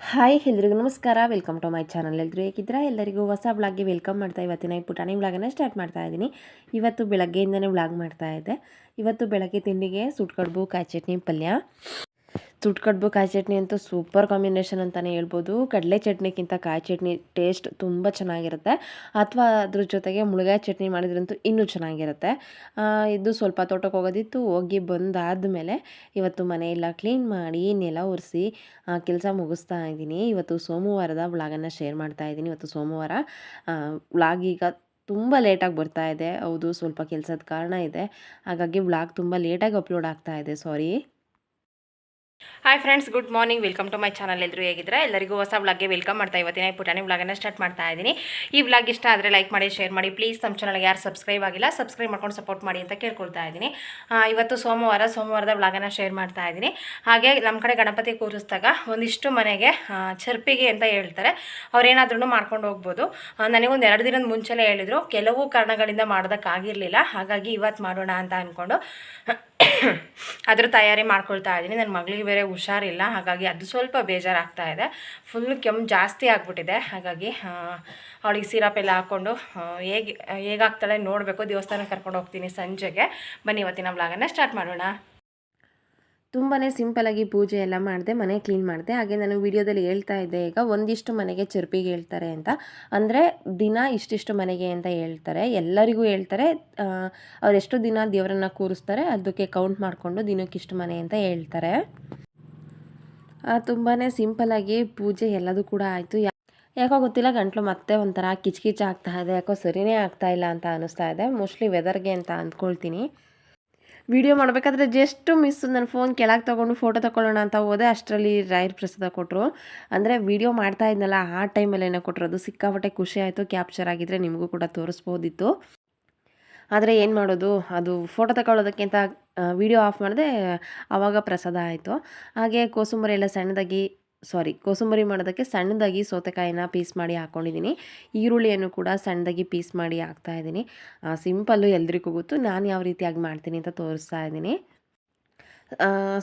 Hi, ಎಲ್ರಿಗೂ ನಮಸ್ಕಾರ. Welcome to my channel ಎಲ್ಲರೂ ಹೇಗಿದ್ದೀರಾ? ಎಲ್ಲರಿಗೂ ಹೊಸ ವ್ಲಾಗ್ಗೆ ವೆಲ್ಕಮ್ ಮಾಡ್ತಾ ಇವತ್ತಿನ ಈ ಪುಟಾಣಿ ವ್ಲಾಗನ್ನು ಸ್ಟಾರ್ಟ್ ಮಾಡ್ತಾ ಇದ್ದೀನಿ. ಇವತ್ತು ಬೆಳಗ್ಗೆಯಿಂದನೇ ಬ್ಲಾಗ್ ಮಾಡ್ತಾ ಇದ್ದೆ. ಇವತ್ತು ಬೆಳಗ್ಗೆ ತಿಂಡಿಗೆ ಸುಟ್ಕಡ್ಬು, ಕಾಯಿ ಚಟ್ನಿ, ಪಲ್ಯ. ಸುಟ್ಕಡ್ಬು ಕಾಯಿ ಚಟ್ನಿ ಅಂತೂ ಸೂಪರ್ ಕಾಂಬಿನೇಷನ್ ಅಂತಲೇ ಹೇಳ್ಬೋದು. ಕಡಲೆ ಚಟ್ನಿಗಿಂತ ಕಾಯಿ ಚಟ್ನಿ ಟೇಸ್ಟ್ ತುಂಬ ಚೆನ್ನಾಗಿರುತ್ತೆ. ಅಥವಾ ಅದ್ರ ಜೊತೆಗೆ ಮುಳುಗಾಯಿ ಚಟ್ನಿ ಮಾಡಿದ್ರಂತೂ ಇನ್ನೂ ಚೆನ್ನಾಗಿರುತ್ತೆ. ಇದು ಸ್ವಲ್ಪ ತೋಟಕ್ಕೆ ಹೋಗೋದಿತ್ತು, ಹೋಗಿ ಬಂದಾದ ಮೇಲೆ ಇವತ್ತು ಮನೆಯೆಲ್ಲ ಕ್ಲೀನ್ ಮಾಡಿ ನೆಲ ಒರೆಸಿ ಕೆಲಸ ಮುಗಿಸ್ತಾ ಇದ್ದೀನಿ. ಇವತ್ತು ಸೋಮವಾರದ ವ್ಲಾಗನ್ನು ಶೇರ್ ಮಾಡ್ತಾ ಇದ್ದೀನಿ. ಇವತ್ತು ಸೋಮವಾರ ವ್ಲಾಗ್ ಈಗ ತುಂಬ ಲೇಟಾಗಿ ಬರ್ತಾ ಇದೆ. ಹೌದು, ಸ್ವಲ್ಪ ಕೆಲಸದ ಕಾರಣ ಇದೆ. ಹಾಗಾಗಿ ವ್ಲಾಗ್ ತುಂಬ ಲೇಟಾಗಿ ಅಪ್ಲೋಡ್ ಆಗ್ತಾ ಇದೆ. Sorry hi friends good morning welcome to my channel ಎಲ್ಲರೂ ಹೇಗಿದ್ರೆ ಎಲ್ಲರಿಗೂ ಹೊಸ ವ್ಲಾಗ್ಗೆ ವೆಲ್ಕಮ್ ಮಾಡ್ತಾ ಇವತ್ತಿನ ಪುಟಾಣಿ ವ್ಲಾಗನ್ನು ಸ್ಟಾರ್ಟ್ ಮಾಡ್ತಾ ಇದ್ದೀನಿ. ಈ ವ್ಲಾಗ್ ಇಷ್ಟ ಆದರೆ ಲೈಕ್ ಮಾಡಿ ಶೇರ್ ಮಾಡಿ. ಪ್ಲೀಸ್ ನಮ್ಮ ಚಾನಲ್ಗೆ ಯಾರು ಸಬ್ಸ್ಕ್ರೈಬ್ ಆಗಿಲ್ಲ ಸಬ್ಸ್ಕ್ರೈಬ್ ಮಾಡ್ಕೊಂಡು ಸಪೋರ್ಟ್ ಮಾಡಿ ಅಂತ ಕೇಳ್ಕೊಳ್ತಾ ಇದ್ದೀನಿ. ಇವತ್ತು ಸೋಮವಾರ, ಸೋಮವಾರದ ವ್ಲಾಗನ್ನು ಶೇರ್ ಮಾಡ್ತಾ ಇದ್ದೀನಿ. ಹಾಗೆ ನಮ್ಮ ಕಡೆ ಗಣಪತಿ ಕೂರಿಸಿದಾಗ ಒಂದಿಷ್ಟು ಮನೆಗೆ ಚರ್ಪಿಗೆ ಅಂತ ಹೇಳ್ತಾರೆ. ಅವ್ರೇನಾದ್ರೂ ಮಾಡ್ಕೊಂಡು ಹೋಗ್ಬೋದು. ನನಗೊಂದು ಎರಡು ದಿನದ ಮುಂಚೆನೇ ಹೇಳಿದರು. ಕೆಲವು ಕಾರಣಗಳಿಂದ ಮಾಡೋದಕ್ಕಾಗಿರಲಿಲ್ಲ. ಹಾಗಾಗಿ ಇವತ್ತು ಮಾಡೋಣ ಅಂತ ಅಂದ್ಕೊಂಡು ಅದ್ರ ತಯಾರಿ ಮಾಡ್ಕೊಳ್ತಾ ಇದ್ದೀನಿ. ನನ್ನ ಮಗಳಿಗೆ ಬೇರೆ ಹುಷಾರಿಲ್ಲ, ಹಾಗಾಗಿ ಅದು ಸ್ವಲ್ಪ ಬೇಜಾರಾಗ್ತಾ ಇದೆ. ಫುಲ್ ಕೆಮ್ಮು ಜಾಸ್ತಿ ಆಗಿಬಿಟ್ಟಿದೆ. ಹಾಗಾಗಿ ಅವಳಿಗೆ ಸಿರಪ್ ಎಲ್ಲ ಹಾಕ್ಕೊಂಡು ಹೇಗೆ ಹೇಗಾಗ್ತಾಳೆ ನೋಡಬೇಕು. ದೇವಸ್ಥಾನಕ್ಕೆ ಕರ್ಕೊಂಡು ಹೋಗ್ತೀನಿ ಸಂಜೆಗೆ. ಬನ್ನಿ ಇವತ್ತಿನ ವ್ಲಾಗನ್ನು ಸ್ಟಾರ್ಟ್ ಮಾಡೋಣ. ತುಂಬಾ ಸಿಂಪಲಾಗಿ ಪೂಜೆ ಎಲ್ಲ ಮಾಡಿದೆ, ಮನೆ ಕ್ಲೀನ್ ಮಾಡಿದೆ. ಹಾಗೆ ನಾನು ವಿಡಿಯೋದಲ್ಲಿ ಹೇಳ್ತಾ ಇದ್ದೆ ಈಗ ಒಂದಿಷ್ಟು ಮನೆಗೆ ಚರ್ಪಿಗೆ ಹೇಳ್ತಾರೆ ಅಂತ. ಅಂದರೆ ದಿನ ಇಷ್ಟಿಷ್ಟು ಮನೆಗೆ ಅಂತ ಹೇಳ್ತಾರೆ. ಎಲ್ಲರಿಗೂ ಹೇಳ್ತಾರೆ. ಅವರೆಷ್ಟು ದಿನ ದೇವರನ್ನ ಕೂರಿಸ್ತಾರೆ. ಅದಕ್ಕೆ ಕೌಂಟ್ ಮಾಡಿಕೊಂಡು ದಿನಕ್ಕಿಷ್ಟು ಮನೆ ಅಂತ ಹೇಳ್ತಾರೆ. ತುಂಬಾ ಸಿಂಪಲಾಗಿ ಪೂಜೆ ಎಲ್ಲದೂ ಕೂಡ ಆಯಿತು. ಯಾಕೋ ಗೊತ್ತಿಲ್ಲ, ಗಂಟ್ಲು ಮತ್ತೆ ಒಂಥರ ಕಿಚ್ಕಿಚ್ ಆಗ್ತಾ ಇದೆ. ಯಾಕೋ ಸರಿನೇ ಆಗ್ತಾ ಇಲ್ಲ ಅಂತ ಅನ್ನಿಸ್ತಾ ಇದೆ. ಮೋಸ್ಟ್ಲಿ ವೆದರ್ಗೆ ಅಂತ ಅಂದ್ಕೊಳ್ತೀನಿ. ವಿಡಿಯೋ ಮಾಡಬೇಕಾದ್ರೆ ಜಸ್ಟ್ ಮಿಸ್ ನನ್ನ ಫೋನ್ ಕೆಳಗೆ ತೊಗೊಂಡು ಫೋಟೋ ತಗೊಳ್ಳೋಣ ಅಂತ ಹೋದೆ. ಅಷ್ಟರಲ್ಲಿ ರಾಯರ್ ಪ್ರಸಾದ ಕೊಟ್ಟರು ಅಂದರೆ ವಿಡಿಯೋ ಮಾಡ್ತಾ ಇದ್ನಲ್ಲ, ಆ ಟೈಮಲ್ಲಿ ಏನೋ ಕೊಟ್ಟರು ಅದು ಸಿಕ್ಕಾಪಟ್ಟೆ ಖುಷಿ ಆಯಿತು, ಕ್ಯಾಪ್ಚರ್ ಆಗಿದ್ದರೆ ನಿಮಗೂ ಕೂಡ ತೋರಿಸ್ಬೋದಿತ್ತು. ಆದರೆ ಏನು ಮಾಡೋದು? ಅದು ಫೋಟೋ ತಗೊಳ್ಳೋದಕ್ಕಿಂತ ವಿಡಿಯೋ ಆಫ್ ಮಾಡಿದೆ ಆವಾಗ ಪ್ರಸಾದ ಆಯಿತು. ಹಾಗೆ ಕೋಸುಂಬರಿ ಎಲ್ಲ ಸಣ್ಣದಾಗಿ ಸಾರಿ, ಕೋಸಂಬರಿ ಮಾಡೋದಕ್ಕೆ ಸಣ್ಣದಾಗಿ ಸೌತೆಕಾಯಿನ ಪೀಸ್ ಮಾಡಿ ಹಾಕ್ಕೊಂಡಿದ್ದೀನಿ ಈರುಳ್ಳಿಯನ್ನು ಕೂಡ ಸಣ್ಣದಾಗಿ ಪೀಸ್ ಮಾಡಿ ಹಾಕ್ತಾ ಇದ್ದೀನಿ. ಸಿಂಪಲ್ಲು ಎಲ್ರಿಗೂ ಗೊತ್ತು. ನಾನು ಯಾವ ರೀತಿಯಾಗಿ ಮಾಡ್ತೀನಿ ಅಂತ ತೋರಿಸ್ತಾ ಇದ್ದೀನಿ.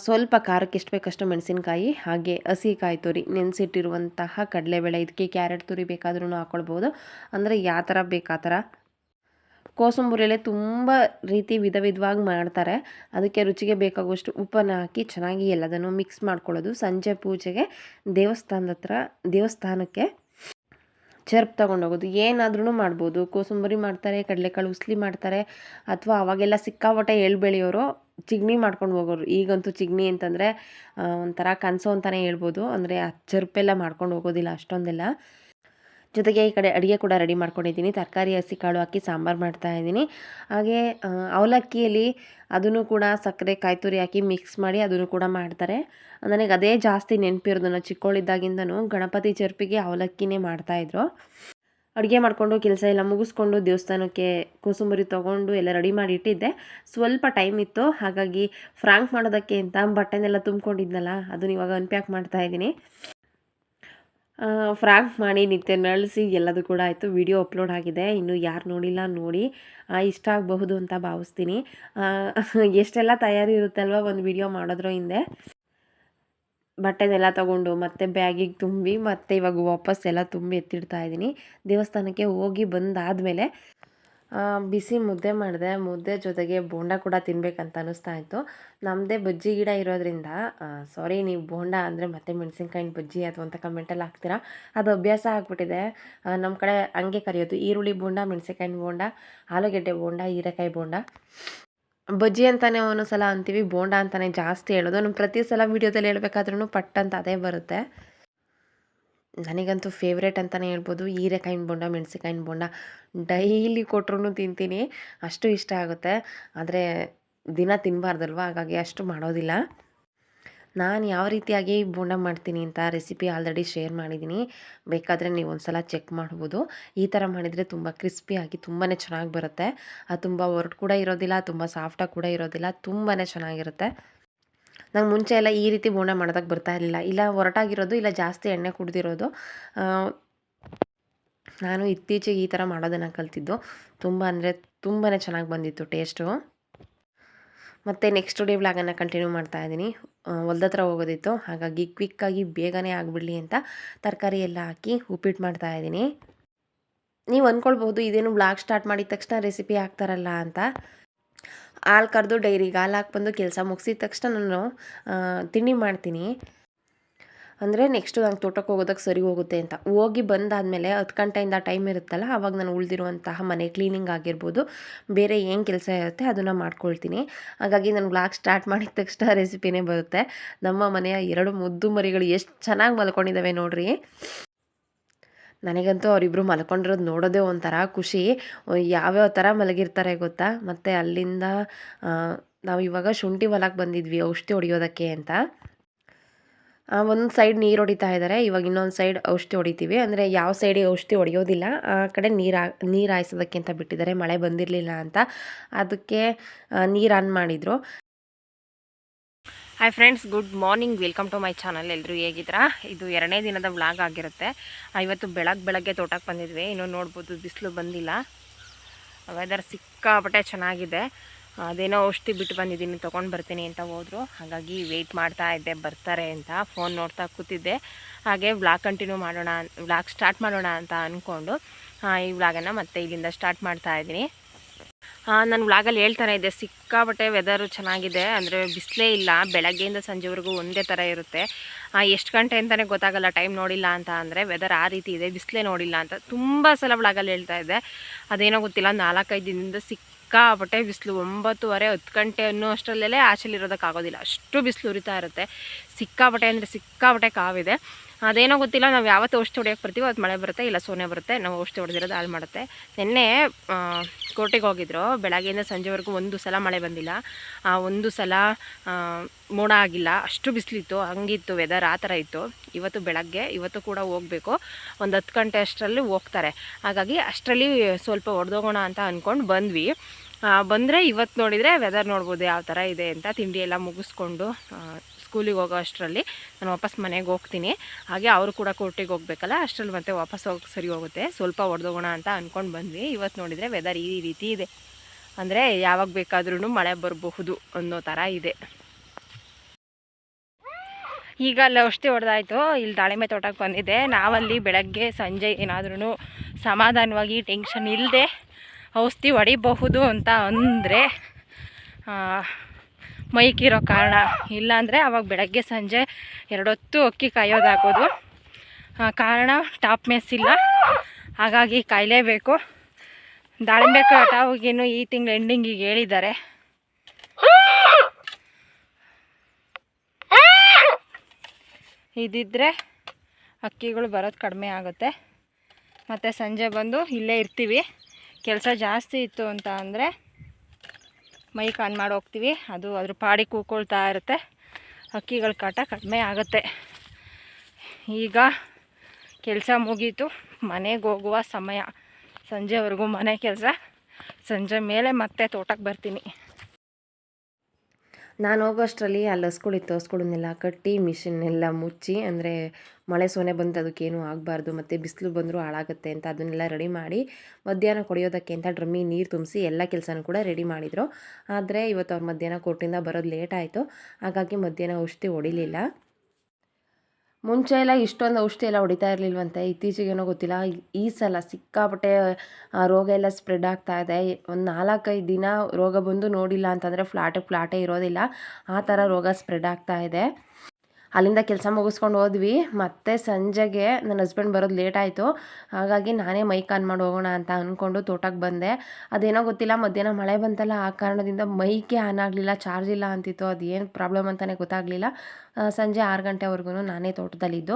ಸ್ವಲ್ಪ ಖಾರಕ್ಕೆ ಎಷ್ಟು ಬೇಕಷ್ಟು ಮೆಣಸಿನಕಾಯಿ, ಹಾಗೆ ಹಸಿ ಕಾಯಿ ತುರಿ, ನೆನೆಸಿಟ್ಟಿರುವಂತಹ ಕಡಲೆಬೇಳೆ, ಇದಕ್ಕೆ ಕ್ಯಾರೆಟ್ ತುರಿ ಬೇಕಾದ್ರೂ ಹಾಕ್ಕೊಳ್ಬೋದು ಅಂದರೆ ಯಾವ ಥರ ಬೇಕಾ ಥರ? ಕೋಸಂಬರಿಯಲ್ಲೇ ತುಂಬ ರೀತಿ ವಿಧ ವಿಧವಾಗಿ ಮಾಡ್ತಾರೆ. ಅದಕ್ಕೆ ರುಚಿಗೆ ಬೇಕಾಗುವಷ್ಟು ಉಪ್ಪನ್ನು ಹಾಕಿ ಚೆನ್ನಾಗಿ ಎಲ್ಲದನ್ನು ಮಿಕ್ಸ್ ಮಾಡ್ಕೊಳ್ಳೋದು. ಸಂಜೆ ಪೂಜೆಗೆ ದೇವಸ್ಥಾನದ ಹತ್ರ, ದೇವಸ್ಥಾನಕ್ಕೆ ಚರ್ಪ್ ತೊಗೊಂಡೋಗೋದು ಏನಾದ್ರೂ ಮಾಡ್ಬೋದು. ಕೋಸಂಬರಿ ಮಾಡ್ತಾರೆ, ಕಡಲೆಕಾಳು ಉಸ್ಲಿ ಮಾಡ್ತಾರೆ, ಅಥವಾ ಅವಾಗೆಲ್ಲ ಸಿಕ್ಕಾಪಟ್ಟೆ ಎಳ್ಳು ಬೆಳೆಯೋರು ಚಿಗ್ನಿ ಮಾಡ್ಕೊಂಡು ಹೋಗೋರು. ಈಗಂತೂ ಚಿಗ್ನಿ ಅಂತಂದರೆ ಒಂಥರ ಕನಸು ಅಂತಲೇ ಹೇಳ್ಬೋದು. ಅಂದರೆ ಆ ಚರ್ಪೆಲ್ಲ ಮಾಡ್ಕೊಂಡು ಹೋಗೋದಿಲ್ಲ ಅಷ್ಟೊಂದೆಲ್ಲ. ಜೊತೆಗೆ ಈ ಕಡೆ ಅಡುಗೆ ಕೂಡ ರೆಡಿ ಮಾಡ್ಕೊಂಡಿದ್ದೀನಿ. ತರಕಾರಿ ಹಸಿ ಕಾಳು ಹಾಕಿ ಸಾಂಬಾರು ಮಾಡ್ತಾ ಇದ್ದೀನಿ. ಹಾಗೆ ಅವಲಕ್ಕಿಯಲ್ಲಿ ಅದನ್ನು ಕೂಡ ಸಕ್ಕರೆ ಕಾಯಿ ತುರಿ ಹಾಕಿ ಮಿಕ್ಸ್ ಮಾಡಿ ಅದನ್ನು ಕೂಡ ಮಾಡ್ತಾರೆ. ನನಗೆ ಅದೇ ಜಾಸ್ತಿ ನೆನಪಿರೋದು ನಾನು ಗಣಪತಿ ಚರ್ಪಿಗೆ ಅವಲಕ್ಕಿನೇ ಮಾಡ್ತಾಯಿದ್ರು ಅಡುಗೆ ಮಾಡಿಕೊಂಡು ಕೆಲಸ ಎಲ್ಲ ಮುಗಿಸ್ಕೊಂಡು ದೇವಸ್ಥಾನಕ್ಕೆ ಕೋಸುಂಬರಿ ತೊಗೊಂಡು ಎಲ್ಲ ರೆಡಿ ಮಾಡಿ ಇಟ್ಟಿದ್ದೆ. ಸ್ವಲ್ಪ ಟೈಮ್ ಇತ್ತು. ಹಾಗಾಗಿ ಫ್ರಾಂಕ್ ಮಾಡೋದಕ್ಕೆ ಅಂತ ಬಟ್ಟೆನೆಲ್ಲ ತುಂಬ್ಕೊಂಡಿದ್ನಲ್ಲ, ಅದನ್ನ ಇವಾಗ ಅನ್ಪ್ಯಾಕ್ ಮಾಡ್ತಾ ಇದ್ದೀನಿ. ಫ್ರಾಂಕ್ ಮಾಡಿ ನಿತ್ಯ ನಳಿಸಿ ಎಲ್ಲದು ಕೂಡ ಆಯಿತು. ವಿಡಿಯೋ ಅಪ್ಲೋಡ್ ಆಗಿದೆ. ಇನ್ನು ಯಾರು ನೋಡಿಲ್ಲ ನೋಡಿ. ಇಷ್ಟ ಆಗಬಹುದು ಅಂತ ಭಾವಿಸ್ತೀನಿ. ಎಷ್ಟೆಲ್ಲ ತಯಾರಿ ಇರುತ್ತಲ್ವ ಒಂದು ವಿಡಿಯೋ ಮಾಡೋದ್ರ ಹಿಂದೆ. ಬಟ್ಟೆನೆಲ್ಲ ತಗೊಂಡು ಮತ್ತೆ ಬ್ಯಾಗಿಗೆ ತುಂಬಿ ಮತ್ತೆ ಇವಾಗ ವಾಪಸ್ ಎಲ್ಲ ತುಂಬಿ ಎತ್ತಿಡ್ತಾ ಇದ್ದೀನಿ. ದೇವಸ್ಥಾನಕ್ಕೆ ಹೋಗಿ ಬಂದಾದಮೇಲೆ ಬಿಸಿ ಮುದ್ದೆ ಮಾಡಿದೆ, ಮುದ್ದೆ ಜೊತೆಗೆ ಬೋಂಡ ಕೂಡ ತಿನ್ಬೇಕಂತ ಅನ್ನಿಸ್ತಾ ಇತ್ತು. ನಮ್ಮದೇ ಬಜ್ಜಿ ಗಿಡ ಇರೋದ್ರಿಂದ ಸಾರಿ ನೀವು ಬೋಂಡ ಅಂದರೆ ಮತ್ತೆ ಮೆಣಸಿನ್ಕಾಯಿನ ಬಜ್ಜಿ ಅಥವಾ ಅಂತ ಕಮೆಂಟಲ್ಲಿ ಹಾಕ್ತೀರಾ? ಅದು ಅಭ್ಯಾಸ ಆಗಿಬಿಟ್ಟಿದೆ. ನಮ್ಮ ಕಡೆ ಹಂಗೆ ಕರೆಯೋದು. ಈರುಳ್ಳಿ ಬೋಂಡ, ಮೆಣಸಿನ್ಕಾಯಿನ ಬೋಂಡ, ಆಲೂಗೆಡ್ಡೆ ಬೋಂಡ, ಹೀರೆಕಾಯಿ ಬೋಂಡ. ಬಜ್ಜಿ ಅಂತಲೇ ಒಂದೊಂದು ಸಲ ಅಂತೀವಿ, ಬೋಂಡ ಅಂತಲೇ ಜಾಸ್ತಿ ಹೇಳೋದು. ನಮ್ಮ ಪ್ರತಿ ಸಲ ವೀಡಿಯೋದಲ್ಲಿ ಹೇಳ್ಬೇಕಾದ್ರೂ ಪಟ್ ಅಂತ ಅದೇ ಬರುತ್ತೆ. ನನಗಂತೂ ಫೇವ್ರೇಟ್ ಅಂತಲೇ ಹೇಳ್ಬೋದು. ಹೀರೆಕಾಯಿನ ಬೋಂಡ ಮೆಣಸಿನ್ಕಾಯಿನ ಬೋಂಡ ಡೈಲಿ ಕೊಟ್ರೂ ತಿಂತೀನಿ. ಅಷ್ಟು ಇಷ್ಟ ಆಗುತ್ತೆ. ಆದರೆ ದಿನ ತಿನ್ನಬಾರ್ದಲ್ವ ಹಾಗಾಗಿ ಅಷ್ಟು ಮಾಡೋದಿಲ್ಲ. ನಾನು ಯಾವ ರೀತಿಯಾಗಿ ಬೋಂಡ ಮಾಡ್ತೀನಿ ಅಂತ ರೆಸಿಪಿ ಆಲ್ರೆಡಿ ಶೇರ್ ಮಾಡಿದ್ದೀನಿ ಬೇಕಾದರೆ ನೀವು ಒಂದು ಸಲ ಚೆಕ್ ಮಾಡ್ಬೋದು. ಈ ಥರ ಮಾಡಿದರೆ ತುಂಬ ಕ್ರಿಸ್ಪಿಯಾಗಿ ತುಂಬಾ ಚೆನ್ನಾಗಿ ಬರುತ್ತೆ. ಅದು ತುಂಬ ಒರಟು ಕೂಡ ಇರೋದಿಲ್ಲ, ತುಂಬ ಸಾಫ್ಟಾಗಿ ಕೂಡ ಇರೋದಿಲ್ಲ ತುಂಬಾ ಚೆನ್ನಾಗಿರುತ್ತೆ. ನಂಗೆ ಮುಂಚೆ ಎಲ್ಲ ಈ ರೀತಿ ಬೋಂಡ ಮಾಡೋದಕ್ಕೆ ಬರ್ತಾ ಇರಲಿಲ್ಲ. ಇಲ್ಲ ಹೊರಟಾಗಿರೋದು, ಇಲ್ಲ ಜಾಸ್ತಿ ಎಣ್ಣೆ ಕುಡ್ದಿರೋದು. ನಾನು ಇತ್ತೀಚೆಗೆ ಈ ಥರ ಮಾಡೋದನ್ನು ಕಲ್ತಿದ್ದು. ತುಂಬ ಅಂದರೆ ತುಂಬಾ ಚೆನ್ನಾಗಿ ಬಂದಿತ್ತು ಟೇಸ್ಟು. ಮತ್ತು ನೆಕ್ಸ್ಟ್ ಡೇ ವ್ಲಾಗನ್ನು ಕಂಟಿನ್ಯೂ ಮಾಡ್ತಾ ಇದ್ದೀನಿ. ಹೊಲ್ದ ಹತ್ರ ಹೋಗೋದಿತ್ತು. ಹಾಗಾಗಿ ಕ್ವಿಕ್ಕಾಗಿ ಬೇಗನೆ ಆಗಿಬಿಡಲಿ ಅಂತ ತರಕಾರಿ ಎಲ್ಲ ಹಾಕಿ ಉಪ್ಪಿಟ್ಟು ಮಾಡ್ತಾ ಇದ್ದೀನಿ. ನೀವು ಅಂದ್ಕೊಳ್ಬೋದು ಇದೇನು ಬ್ಲಾಗ್ ಸ್ಟಾರ್ಟ್ ಮಾಡಿದ ತಕ್ಷಣ ರೆಸಿಪಿ ಹಾಕ್ತಾರಲ್ಲ ಅಂತ. ಹಾಲು ಕರೆದು ಡೈರಿಗೆ ಹಾಲು ಹಾಕಿ ಬಂದು ಕೆಲಸ ಮುಗಿಸಿದ ತಕ್ಷಣ ನಾನು ತಿಂಡಿ ಮಾಡ್ತೀನಿ. ಅಂದರೆ ನೆಕ್ಸ್ಟು ನಂಗೆ ತೋಟಕ್ಕೆ ಹೋಗೋದಕ್ಕೆ ಸರಿ ಹೋಗುತ್ತೆ ಅಂತ. ಹೋಗಿ ಬಂದಾದಮೇಲೆ ಹತ್ತು ಗಂಟೆಯಿಂದ ಟೈಮ್ ಇರುತ್ತಲ್ಲ ಆವಾಗ ನಾನು ಉಳಿದಿರುವಂತಹ ಮನೆ ಕ್ಲೀನಿಂಗ್ ಆಗಿರ್ಬೋದು, ಬೇರೆ ಏನು ಕೆಲಸ ಇರುತ್ತೆ ಅದನ್ನು ಮಾಡ್ಕೊಳ್ತೀನಿ. ಹಾಗಾಗಿ ನಾನು ಲಾಕ್ ಸ್ಟಾರ್ಟ್ ಮಾಡಿದ ತಕ್ಷಣ ರೆಸಿಪಿನೇ ಬರುತ್ತೆ. ನಮ್ಮ ಮನೆಯ ಎರಡು ಮುದ್ದು ಮರಿಗಳು ಎಷ್ಟು ಚೆನ್ನಾಗಿ ಮಲ್ಕೊಂಡಿದ್ದಾವೆ ನೋಡ್ರಿ. ನನಗಂತೂ ಅವರಿಬ್ಬರು ಮಲ್ಕೊಂಡಿರೋದು ನೋಡೋದೇ ಒಂಥರ ಖುಷಿ. ಯಾವ್ಯಾವ ಥರ ಮಲಗಿರ್ತಾರೆ ಗೊತ್ತಾ? ಮತ್ತು ಅಲ್ಲಿಂದ ನಾವು ಇವಾಗ ಶುಂಠಿ ಹೊಲಕ್ಕೆ ಬಂದಿದ್ವಿ, ಔಷಧಿ ಹೊಡಿಯೋದಕ್ಕೆ ಅಂತ. ಒಂದು ಸೈಡ್ ನೀರು ಹೊಡಿತಾ ಇದ್ದಾರೆ ಇವಾಗ ಇನ್ನೊಂದು ಸೈಡ್ ಔಷಧಿ ಹೊಡಿತೀವಿ. ಅಂದರೆ ಯಾವ ಸೈಡಿಗೆ ಔಷಧಿ ಹೊಡೆಯೋದಿಲ್ಲ, ಆ ಕಡೆ ನೀರು ನೀರು ಹಾಯಿಸೋದಕ್ಕೆ ಅಂತ ಬಿಟ್ಟಿದ್ದಾರೆ, ಮಳೆ ಬಂದಿರಲಿಲ್ಲ ಅಂತ. ಅದಕ್ಕೆ ನೀರು ಆನ್ ಮಾಡಿದರು. Hi friends good morning welcome to my channel ಎಲ್ಲರೂ ಹೇಗಿದ್ದೀರಾ? ಇದು ಎರಡನೇ ದಿನದ ವ್ಲಾಗ್ ಆಗಿರುತ್ತೆ. ಇವತ್ತು ಬೆಳಗ್ಗೆ ಬೆಳಗ್ಗೆ ತೋಟಕ್ಕೆ ಬಂದಿದ್ವಿ. ಇನ್ನೂ ನೋಡ್ಬೋದು ಬಿಸಿಲು ಬಂದಿಲ್ಲ. ವೆದರ್ ಸಿಕ್ಕಾಪಟ್ಟೆ ಚೆನ್ನಾಗಿದೆ. ಅದೇನೋ ಔಷಧಿ ಬಿಟ್ಟು ಬಂದಿದ್ದೀನಿ ತೊಗೊಂಡು ಬರ್ತೀನಿ ಅಂತ ಹೋದರು. ಹಾಗಾಗಿ ವೆಯ್ಟ್ ಮಾಡ್ತಾ ಇದ್ದೆ, ಬರ್ತಾರೆ ಅಂತ. ಫೋನ್ ನೋಡ್ತಾ ಕೂತಿದ್ದೆ. ಹಾಗೆ ವ್ಲಾಗ್ ಕಂಟಿನ್ಯೂ ಮಾಡೋಣ ವ್ಲಾಗ್ ಸ್ಟಾರ್ಟ್ ಮಾಡೋಣ ಅಂತ ಅಂದ್ಕೊಂಡು ಈ ವ್ಲಾಗನ್ನು ಮತ್ತೆ ಇಲ್ಲಿಂದ ಸ್ಟಾರ್ಟ್ ಮಾಡ್ತಾ ಇದ್ದೀನಿ. ನಾನು ವ್ಲಾಗಲ್ಲಿ ಹೇಳ್ತಾನೆ ಇದ್ದೆ ಸಿಕ್ಕಾಪಟ್ಟೆ ವೆದರು ಚೆನ್ನಾಗಿದೆ, ಅಂದರೆ ಬಿಸಿಲೇ ಇಲ್ಲ, ಬೆಳಗ್ಗೆಯಿಂದ ಸಂಜೆವರೆಗೂ ಒಂದೇ ಥರ ಇರುತ್ತೆ. ಎಷ್ಟು ಗಂಟೆ ಅಂತಲೇ ಗೊತ್ತಾಗಲ್ಲ ಟೈಮ್ ನೋಡಿಲ್ಲ ಅಂತ, ಅಂದರೆ ವೆದರ್ ಆ ರೀತಿ ಇದೆ, ಬಿಸಿಲೇ ನೋಡಿಲ್ಲ ಅಂತ. ತುಂಬ ಸಲ ವ್ಲಾಗಲ್ಲಿ ಹೇಳ್ತಾ ಇದ್ದೆ ಅದೇನೋ ಗೊತ್ತಿಲ್ಲ, ನಾಲ್ಕೈದು ದಿನದಿಂದ ಸಿಕ್ಕಾಪಟ್ಟೆ ಬಿಸಿಲು, ಒಂಬತ್ತುವರೆ, ಹತ್ತು ಗಂಟೆ ಅನ್ನೋ ಅಷ್ಟರಲ್ಲೇ ಆಚೆಲಿರೋದಕ್ಕಾಗೋದಿಲ್ಲ. ಅಷ್ಟು ಬಿಸಿಲು ಉರಿತಾ ಇರುತ್ತೆ. ಸಿಕ್ಕಾಪಟ್ಟೆ ಅಂದರೆ ಸಿಕ್ಕಾಪಟ್ಟೆ ಕಾವಿದೆ. ಅದೇನೋ ಗೊತ್ತಿಲ್ಲ ನಾವು ಯಾವತ್ತು ಔಷಧಿ ಹೊಡಿಯೋಕೆ ಬರ್ತೀವೋ ಅದು ಮಳೆ ಬರುತ್ತೆ ಇಲ್ಲ ಸೋನೆ ಬರುತ್ತೆ ನಾವು ಔಷಧಿ ಹೊಡೆದಿರೋದು ಹಾಳು ಮಾಡುತ್ತೆ. ನಿನ್ನೆ ಕೋಟೆಗೆ ಹೋಗಿದ್ರು ಬೆಳಗ್ಗೆಯಿಂದ ಸಂಜೆವರೆಗೂ ಒಂದು ಸಲ ಮಳೆ ಬಂದಿಲ್ಲ. ಆ, ಒಂದು ಸಲ ಮೋಡ ಆಗಿಲ್ಲ ಅಷ್ಟು ಬಿಸಿಲಿತ್ತು ಹಂಗಿತ್ತು ವೆದರ್ ಆ ಥರ ಇತ್ತು. ಇವತ್ತು ಬೆಳಗ್ಗೆ ಇವತ್ತು ಕೂಡ ಹೋಗಬೇಕು. ಒಂದು ಹತ್ತು ಗಂಟೆ ಅಷ್ಟರಲ್ಲಿ ಹೋಗ್ತಾರೆ. ಹಾಗಾಗಿ ಅಷ್ಟರಲ್ಲಿ ಸ್ವಲ್ಪ ಹೊಡೆದೋಗೋಣ ಅಂತ ಅಂದ್ಕೊಂಡು ಬಂದ್ವಿ. ಬಂದರೆ ಇವತ್ತು ನೋಡಿದರೆ ವೆದರ್ ನೋಡ್ಬೋದು ಯಾವ ಥರ ಇದೆ ಅಂತ ತಿಂಡಿ ಎಲ್ಲ ಮುಗಿಸ್ಕೊಂಡು ಸ್ಕೂಲಿಗೆ ಹೋಗೋ ಅಷ್ಟರಲ್ಲಿ ನಾನು ವಾಪಸ್ ಮನೆಗೆ ಹೋಗ್ತೀನಿ. ಹಾಗೆ ಅವರು ಕೂಡ ಕೋರ್ಟಿಗೆ ಹೋಗ್ಬೇಕಲ್ಲ, ಅಷ್ಟರಲ್ಲಿ ಮತ್ತೆ ವಾಪಸ್ ಹೋಗಿ ಸರಿ ಹೋಗುತ್ತೆ. ಸ್ವಲ್ಪ ಹೊಡೆದೋಗೋಣ ಅಂತ ಅಂದ್ಕೊಂಡು ಬಂದ್ವಿ. ಇವತ್ತು ನೋಡಿದರೆ ವೆದರ್ ಈ ರೀತಿ ಇದೆ. ಅಂದರೆ ಯಾವಾಗ ಬೇಕಾದ್ರೂ ಮಳೆ ಬರಬಹುದು ಅನ್ನೋ ಥರ ಇದೆ. ಈಗ ಅಲ್ಲಿ ಔಷಧಿ ಹೊಡೆದಾಯಿತು. ಇಲ್ಲಿ ದಾಳಿಂಬೆ ತೋಟಕ್ಕೆ ಬಂದಿದ್ದೆ. ನಾವಲ್ಲಿ ಬೆಳಗ್ಗೆ ಸಂಜೆ ಏನಾದ್ರೂ ಸಮಾಧಾನವಾಗಿ ಟೆನ್ಷನ್ ಇಲ್ಲದೆ ಔಷಧಿ ಹೊಡಿಬಹುದು ಅಂತ ಅಂದರೆ ಮೈಕಿರೋ ಕಾರಣ. ಇಲ್ಲಾಂದರೆ ಅವಾಗ ಬೆಳಗ್ಗೆ ಸಂಜೆ ಎರಡೊತ್ತು ಅಕ್ಕಿ ಕಾಯೋದಾಗೋದು. ಕಾರಣ ಟಾಪ್ ಮೆಸ್ ಇಲ್ಲ. ಹಾಗಾಗಿ ಕಾಯಲೇಬೇಕು. ದಾಳಿಂಬೆ ಕಟಾವಿಗೇನು ಈ ತಿಂಗಳು ಎಂಡಿಂಗಿಗೆ ಹೇಳಿದ್ದಾರೆ. ಇದಿದ್ದರೆ ಅಕ್ಕಿಗಳು ಬರೋದು ಕಡಿಮೆ ಆಗುತ್ತೆ. ಮತ್ತು ಸಂಜೆ ಬಂದು ಇಲ್ಲೇ ಇರ್ತೀವಿ. ಕೆಲಸ ಜಾಸ್ತಿ ಇತ್ತು ಅಂತ ಅಂದರೆ ಮೈಕ್ ಆನ್ ಮಾಡಿ ಹೋಗ್ತೀವಿ. ಅದು ಅದ್ರ ಪಾಡಿ ಕೂಕೊಳ್ತಾ ಇರುತ್ತೆ. ಅಕ್ಕಿಗಳ ಕಾಟ ಕಡಿಮೆ ಆಗುತ್ತೆ. ಈಗ ಕೆಲಸ ಮುಗೀತು. ಮನೆಗೆ ಹೋಗುವ ಸಮಯ. ಸಂಜೆವರೆಗೂ ಮನೆ ಕೆಲಸ. ಸಂಜೆ ಮೇಲೆ ಮತ್ತೆ ತೋಟಕ್ಕೆ ಬರ್ತೀನಿ. ನಾನು ಹೋಗೋಷ್ಟರಲ್ಲಿ ಅಲ್ಲಿ ಹಸ್ಗಳಿತ್ತು ಹಸ್ಗಳನ್ನೆಲ್ಲ ಕಟ್ಟಿ, ಮಿಷಿನ್ನೆಲ್ಲ ಮುಚ್ಚಿ, ಅಂದರೆ ಮಳೆ ಸೊನೆ ಬಂದು ಅದಕ್ಕೇನು ಆಗಬಾರ್ದು, ಮತ್ತು ಬಿಸಿಲು ಬಂದರೂ ಹಾಳಾಗುತ್ತೆ ಅಂತ ಅದನ್ನೆಲ್ಲ ರೆಡಿ ಮಾಡಿ, ಮಧ್ಯಾಹ್ನ ಕೊಡಿಯೋದಕ್ಕೆ ಅಂತ ಡ್ರಮ್ಮಿ ನೀರು ತುಂಬಿಸಿ ಎಲ್ಲ ಕೆಲಸನೂ ಕೂಡ ರೆಡಿ ಮಾಡಿದರು. ಆದರೆ ಇವತ್ತು ಅವ್ರು ಮಧ್ಯಾಹ್ನ ಕೋರ್ಟಿಂದ ಬರೋದು ಲೇಟ್ ಆಯಿತು. ಹಾಗಾಗಿ ಮಧ್ಯಾಹ್ನ ಔಷಧಿ ಹೊಡಿಲಿಲ್ಲ. ಮುಂಚೆ ಎಲ್ಲ ಇಷ್ಟೊಂದು ಔಷಧಿ ಎಲ್ಲ ಹೊಡಿತಾ ಇರಲಿಲ್ವಂತೆ. ಇತ್ತೀಚೆಗೇನೋ ಗೊತ್ತಿಲ್ಲ. ಈ- ಸಲ ಸಿಕ್ಕಾಪಟ್ಟೆ ಆ, ರೋಗ ಎಲ್ಲ ಸ್ಪ್ರೆಡ್ ಆಗ್ತಾ ಇದೆ. ಒಂದು ನಾಲ್ಕೈದು ದಿನ ರೋಗ ಬಂದು ನೋಡಿಲ್ಲ ಅಂತಂದರೆ ಫ್ಲಾಟ್ ಫ್ಲಾಟೇ ಇರೋದಿಲ್ಲ. ಆ ಥರ ರೋಗ ಸ್ಪ್ರೆಡ್ ಆಗ್ತಾ ಇದೆ. ಅಲ್ಲಿಂದ ಕೆಲಸ ಮುಗಿಸ್ಕೊಂಡು ಹೋದ್ವಿ. ಮತ್ತೆ ಸಂಜೆಗೆ ನನ್ನ ಹಸ್ಬೆಂಡ್ ಬರೋದು ಲೇಟ್ ಆಯಿತು. ಹಾಗಾಗಿ ನಾನೇ ಮೈಕ್ ಆನ್ ಮಾಡಿ ಹೋಗೋಣ ಅಂತ ಅಂದ್ಕೊಂಡು ತೋಟಕ್ಕೆ ಬಂದೆ. ಅದೇನೋ ಗೊತ್ತಿಲ್ಲ, ಮಧ್ಯಾಹ್ನ ಮಳೆ ಬಂತಲ್ಲ, ಆ ಕಾರಣದಿಂದ ಮೈಕೆ ಆನ್ ಆಗಲಿಲ್ಲ ಚಾರ್ಜ್ ಇಲ್ಲ ಅಂತಿತ್ತು. ಅದು ಏನು ಪ್ರಾಬ್ಲಮ್ ಅಂತಲೇ ಗೊತ್ತಾಗಲಿಲ್ಲ ಸಂಜೆ ಆರು ಗಂಟೆವರೆಗೂ ನಾನೇ ತೋಟದಲ್ಲಿದ್ದು.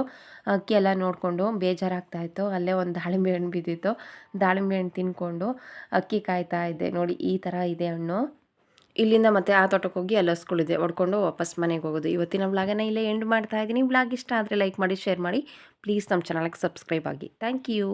ಅಕ್ಕಿ ಎಲ್ಲ ನೋಡಿಕೊಂಡು ಬೇಜಾರಾಗ್ತಾ ಇತ್ತು ಅಲ್ಲೇ ಒಂದು ದಾಳಿಂಬೆ ಹಣ್ಣು ಬಿದ್ದಿತ್ತು. ದಾಳಿಂಬೆ ಹಣ್ಣು ತಿನ್ಕೊಂಡು ಅಕ್ಕಿ ಕಾಯ್ತಾ ಇದ್ದೆ. ನೋಡಿ, ಈ ಥರ ಇದೆ ಹಣ್ಣು. ಇಲ್ಲಿಂದ ಮತ್ತೆ ಆ ತೋಟಕ್ಕೆ ಹೋಗಿ ಅಲ್ಲಿ ಹೊಡ್ಕೊಂಡು ವಾಪಸ್ ಮನೆಗೆ ಹೋಗೋದು. ಇವತ್ತಿನ ವ್ಲಾಗನ್ನು ಇಲ್ಲೇ ಎಂಡ್ ಮಾಡ್ತಾ ಇದ್ದೀನಿ. ವ್ಲಾಗ್ ಇಷ್ಟ ಆದರೆ ಲೈಕ್ ಮಾಡಿ ಶೇರ್ ಮಾಡಿ. ಪ್ಲೀಸ್ ನಮ್ಮ ಚಾನಲ್ಗೆ ಸಬ್ಸ್ಕ್ರೈಬ್ ಆಗಿ. Thank you